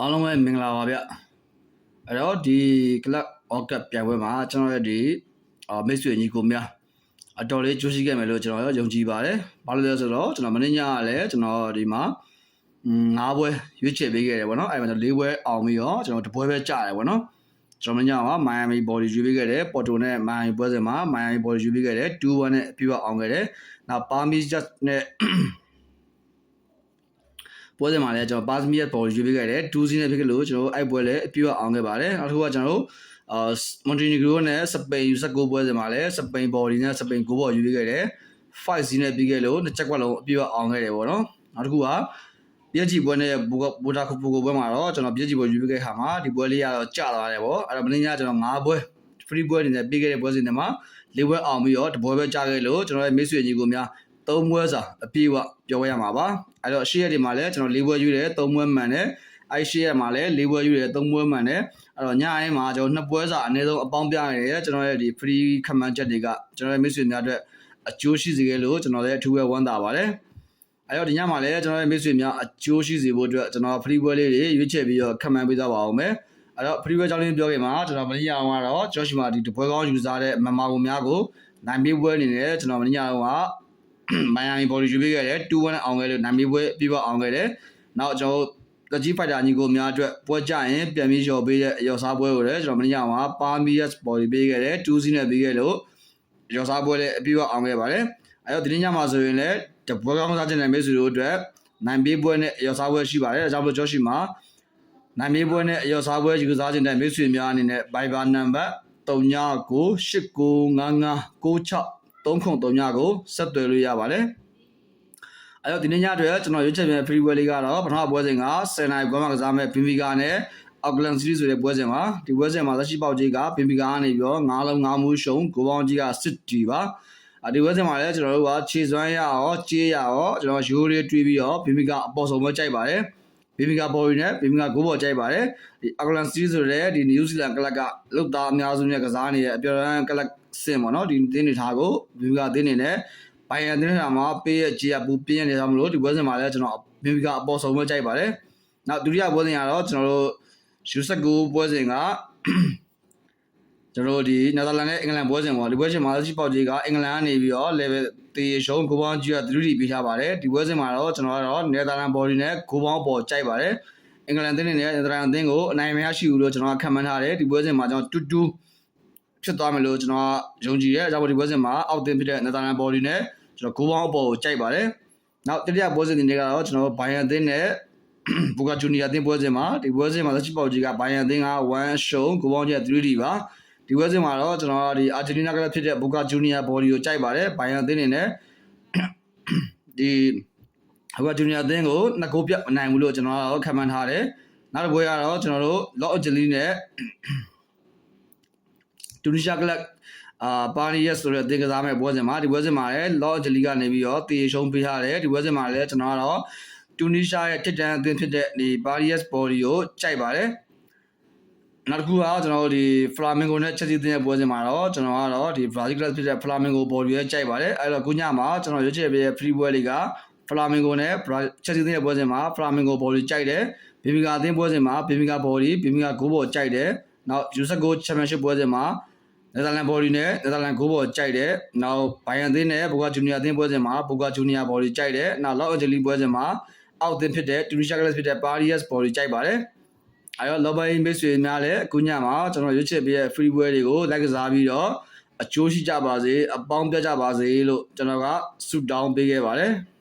အားလုံးပဲမင်္ဂလာပါဗျအဲ့တော့ဒီ club orchid ပြိုင်ပွဲမှာကျွန်တော်ရဲ့ဒီအာမိတ်ဆွေညီကိုများအတော်လေးကြိုးရှိခဲ့မယ်လို့ကျွန်တော်ရောယုံကြည်ပါတယ်ဘာလို့လဲဆိုတော့ကျွန်တော်မင်းညကလည်းကျွန်တော်ဒီမှာငါးပွဲရွေးချယ်ပေးခဲ့တယ်ဗောနော်အဲ့မှာ၄ပွဲအောင်ပြီးတော့ကျွန်တော်တပွဲပဲကြာတယ်ဗောနော်ကျွန်တော်မင်းညကမိုင်ယာမီဘော်လီရွေးပေးခဲ့တယ်ပေါ်တိုနဲ့မိုင်ယာမီပွဲစဉ်မှာမိုင်ယာမီဘော်လီရွေးပေးခဲ့တယ်2-1နဲ့အပြည့်အောင်ခဲ့တယ်နောက်ပါမီဂျတ်နဲ့ ပွဲစဉ်မှာလည်းကျွန်တော်ပါစမီရဲ့ပေါ်ရွေးပေးခဲ့တယ်2စီးနဲ့ဖြစ်ခဲ့လို့ကျွန်တော်အဲ့ပွဲလည်းအပြည့်အောင်ခဲ့ပါတယ်နောက်တစ်ခုကကျွန်တော်တို့အာမွန်တီနီဂရိုနဲ့စပိန်ယူဆက်ကိုပွဲစဉ်မှာလည်းစပိန်ဘော်ဒီနဲ့စပိန်ကိုဘော်ရွေးပေးခဲ့တယ်5စီးနဲ့ပြီးခဲ့လို့နှစ်ချက်ကွက်လုံးအပြည့်အောင်ခဲ့တယ်ပေါ့နော်နောက်တစ်ခုကပြည့်ကြည့်ပွဲနဲ့ဘူတာခုပူကိုပွဲမှာတော့ကျွန်တော်ပြည့်ကြည့်ပွဲရွေးပေးခဲ့ခါမှာဒီပွဲလေးကတော့ကြာသွားတယ်ပေါ့အဲ့တော့မင်းညကျွန်တော်9ပွဲ free ပွဲနေနဲ့ပြီးခဲ့တဲ့ပွဲစဉ်တွေမှာ၄ပွဲအောင်ပြီးတော့တပွဲပဲကြာခဲ့လို့ကျွန်တော်ရဲ့မိတ်ဆွေညီကိုများ သုံးပွဲစာအပြည့်အဝပြောရမှာပါအဲ့တော့ရှေ့ရက်တွေမှာလည်းကျွန်တော်၄ပွဲယူတယ်သုံးပွဲမှန်တယ်အဲ့ရှေ့ရက်မှာလည်း၄ပွဲယူတယ်သုံးပွဲမှန်တယ်အဲ့တော့ညအိမ်မှာကျွန်တော်နှစ်ပွဲစာအနည်းဆုံးအပေါင်းပြနေတယ်ကျွန်တော်ရဲ့ဒီ free ခမန်ချက်တွေကကျွန်တော်ရဲ့မိတ်ဆွေများအတွက်အကျိုးရှိစေခဲ့လို့ကျွန်တော်လည်းအထူးပဲဝမ်းသာပါတယ်အဲ့တော့ဒီညမှာလည်းကျွန်တော်ရဲ့မိတ်ဆွေများအကျိုးရှိစေဖို့အတွက်ကျွန်တော် free ပွဲလေးတွေရွေးချယ်ပြီးတော့ခမန်ပေးသွားပါအောင်မယ်အဲ့တော့ free ပွဲကြောင်းလေးပြောခင်မှာကျွန်တော်မနေ့ကအောင်ကတော့ Josh မှာဒီတပွဲကောင်းယူစားတဲ့မမာကိုများကိုနိုင်ပေးပွဲအနေနဲ့ကျွန်တော်မနေ့ကတော့က မိုင်ယာမီဘော်လီယူပေးခဲ့တယ်2-1အောင်ခဲ့လို့နိုင်ပေးပွဲပြပအောင်ခဲ့တယ်နောက်ကျွန်တော်လက်ကြီးဖိုက်တာညီကိုများအတွက်ပွဲကြရင်ပြန်ပြီးရော်ပေးတဲ့အရော်စားပွဲကိုလည်းကျွန်တော်မနေ့ကမှာပါမီယက်ဘော်လီပေးခဲ့တယ်2စီးနဲ့ပေးခဲ့လို့ရော်စားပွဲလည်းအပြည့်အောင်ခဲ့ပါတယ်အဲ့တော့ဒီနေ့ညမှာဆိုရင်လည်းတပွဲကောင်းစားခြင်းနဲ့မိတ်ဆွေတို့အတွက်နိုင်ပေးပွဲနဲ့ရော်စားပွဲရှိပါတယ်အဲဒါကြောင့်မလို့ Josh မှာနိုင်မေးပွဲနဲ့အရော်စားပွဲယူစားခြင်းတဲ့မိတ်ဆွေများအနေနဲ့ Viber number 3998999639ကိုဆက်သွယ်လို့ရပါတယ်။အဲတော့ဒီနေ့ညအတွက်ကျွန်တော်ရွေးချယ်ပြန် free ပွဲလေးကတော့ပထမပွဲစဉ်က10နိုင်ကွန်မကစားမဲ့ Bimbiga နဲ့ Auckland City ဆိုတဲ့ပွဲစဉ်ပါဒီပွဲစဉ်မှာလက်ရှိပေါက်ကြီးက Bimbiga ကနေပြီးတော့9လုံး9မူးရှုံကိုပေါင်းကြီးက City ပါအဒီပွဲစဉ်မှာလည်းကျွန်တော်တို့ကခြေစွမ်းရရောကြေးရရောကျွန်တော်ရိုးလေးတွေးပြီးတော့ Bimbiga အပေါ်ဆုံးပဲကြိုက်ပါတယ်။ဘီမီကာဘော်ရီနဲ့ဘီမီကာဂိုးဘော်ကြိုက်ပါတယ်ဒီအာဂလန်စီးဆိုတဲ့ဒီနယူးဇီလန်ကလပ်ကလုတ်သားအများစုနဲ့ကစားနေတဲ့အပြော်ရန်ကလပ် စင်ပေါ့နော်ဒီတင်းနေထားကိုဘီမီကာတင်းနေနဲ့ဘိုင်ယန်တင်းနေတာမှာပေးရဲ့ဂျီအပူပြင်းနေကြမလို့ဒီပွဲစဉ်မှာလည်းကျွန်တော်ဘီမီကာအပေါ်ဆုံးပဲကြိုက်ပါတယ်နောက်ဒုတိယပွဲစဉ်ကတော့ကျွန်တော်တို့ယူဆက်ကူပွဲစဉ်ကကျွန်တော်ဒီနယ်သာလန်နဲ့အင်္ဂလန်ပွဲစဉ်ပေါ့ဒီပွဲစဉ်မှာလက်ရှိပေါက်ကြီးကအင်္ဂလန်ကနေပြီးတော့ level တေရှုံးကိုပေါင်းကြီးက3တီပေးထားပါတယ်ဒီပွဲစဉ်မှာတော့ကျွန်တော်ကတော့နယ်သာလန်ဘော်ဒီနဲ့ကိုပေါင်းပေါ်ကြိုက်ပါတယ်အင်္ဂလန်သင်းနဲ့နယ်သာလန်သင်းကိုအနိုင်မရရှိဘူးလို့ကျွန်တော်ခံမှန်းထားတယ်ဒီပွဲစဉ်မှာကျွန်တော်တူတူ ဖြစ်သွားမယ်လို့ကျွန်တော်ယုံကြည်တယ်အဲကြောင့်ဒီပွဲစဉ်မှာအောက်သင်းဖြစ်တဲ့နယ်သာလန်ဘော်ဒီနဲ့ကျွန်တော်ကိုပေါင်းပေါ်ကိုကြိုက်ပါတယ်နောက်တတိယပွဲစဉ်တွေကတော့ကျွန်တော်ဘိုင်ယန်သင်းနဲ့ဘူကာဂျူနီယာသင်းပွဲစဉ်မှာဒီပွဲစဉ်မှာလက်ရှိပေါက်ကြီးကဘိုင်ယန်သင်းက1ရှုံးကိုပေါင်းကြီးက3တီပါဒီဝက်စင်မှာတော့ကျွန်တော်ဒီအာဂျင်တီးနားကလည်းဖြစ်တဲ့ဘူကာဂျူနီယာဘော်ဒီကိုကြိုက်ပါတယ်ဘိုင်ယန်အသင်းနေနဲ့ဒီဘူကာဂျူနီယာအသင်းကိုနှစ်ဂိုးပြတ်မနိုင်ဘူးလို့ကျွန်တော်ကတော့ခံမှန်းထားတယ်နောက်တစ်ပွဲကတော့ကျွန်တော်တို့လော့အဂျလီနဲ့ တူနီရှာကလပ်အာပါရီယက်ဆိုတဲ့တင်ကစားမဲ့ပွဲစဉ်မှာဒီပွဲစဉ်မှာလည်းလော့အဂျလီကနေပြီးတော့တေရှုံးပေးထားတယ်ဒီပွဲစဉ်မှာလည်းကျွန်တော်ကတော့တူနီရှာရဲ့တစ်တန်းအသင်းဖြစ်တဲ့ဒီပါရီယက်ဘော်ဒီကိုကြိုက်ပါတယ်နောက်တစ်ခုကကျွန်တော်တို့ဒီ Flamingo နဲ့ Chelsea တင်တဲ့ပွဲစဉ်မှာတော့ကျွန်တော်ကတော့ဒီ Brazil class ဖြစ်တဲ့ Flamingo ဘော်ဒီရဲ့ကြိုက်ပါတယ်အဲ့တော့ခုညမှာကျွန်တော်ရွေးချယ်ပေးတဲ့ free ပွဲလေးက Flamingo နဲ့ Chelsea တင်တဲ့ပွဲစဉ်မှာ Flamingo ဘော်ဒီကြိုက်တယ် Bimiga အသင်းပွဲစဉ်မှာ Bimiga ဘော်ဒီ Bimiga ဂိုးဘော်ကြိုက်တယ်နောက် Usago Championship ပွဲစဉ်မှာ နယ်သာလန်ဘော်ဒီနဲ့နယ်သာလန်ဂိုးဘော်ကြိုက်တယ်နောက်ဘိုင်ယန်သင်းနဲ့ဘူကာဂျူနီယာသင်းပွဲစဉ်မှာဘူကာဂျူနီယာဘော်ဒီကြိုက်တယ်နောက်လော့အန်ဂျလီပွဲစဉ်မှာအောက်သင်းဖြစ်တဲ့တူနီရှာကလပ်ဖြစ်တဲ့ပါရီယက်ဘော်ဒီကြိုက်ပါတယ်အဲတော့ lobby base တွေများလည်းအခုညမှာကျွန်တော်ရွေးချယ်ပေးတဲ့ free ပွဲတွေကိုလိုက်ကစားပြီးတော့အကျိုးရှိကြပါစေအပေါင်းပြကြပါစေလို့ကျွန်တော်ကဆုတောင်းပေးခဲ့ပါတယ်။